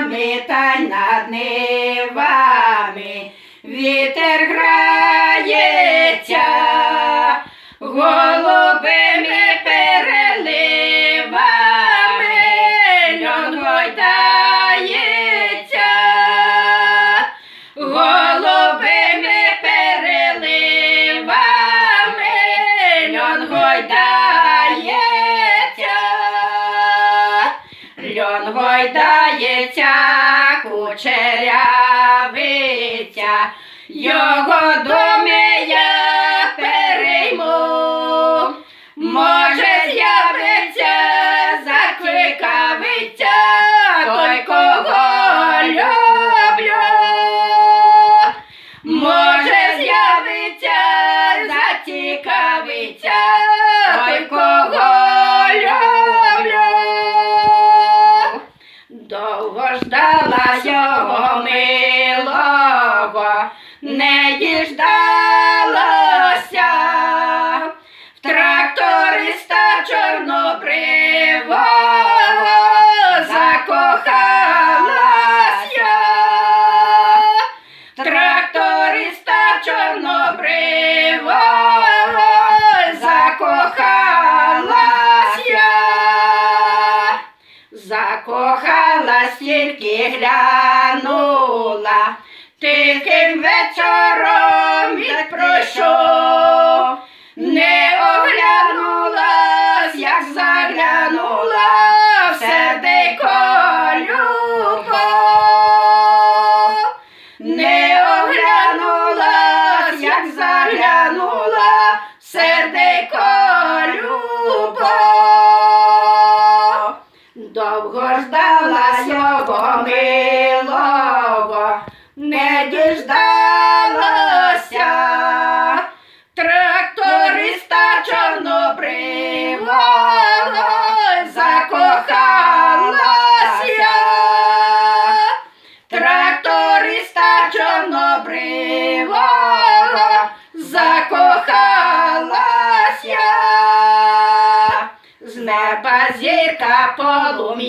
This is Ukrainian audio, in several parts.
Ми над нивами вітер грається, Льон гойдається, кучерявиця, його доми Довго ждала його милого, не діждалася. В тракториста чорнобривого Закохалась тільки глянула, тихим вечором від пройшов, не оглянулась, як заглянула. В сердико любов. Не оглянулась, як заглянула. В сердико любов. Довго ждала його милого, не діждалася. Тракториста чорнобривого закохалася. Тракториста чорнобривого закохалася неба зірка полум'янова,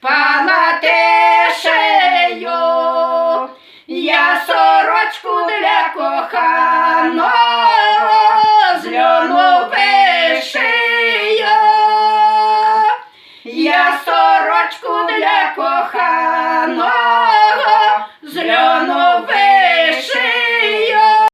пала тишею, я сорочку для коханого з льону вишию, я сорочку для коханого.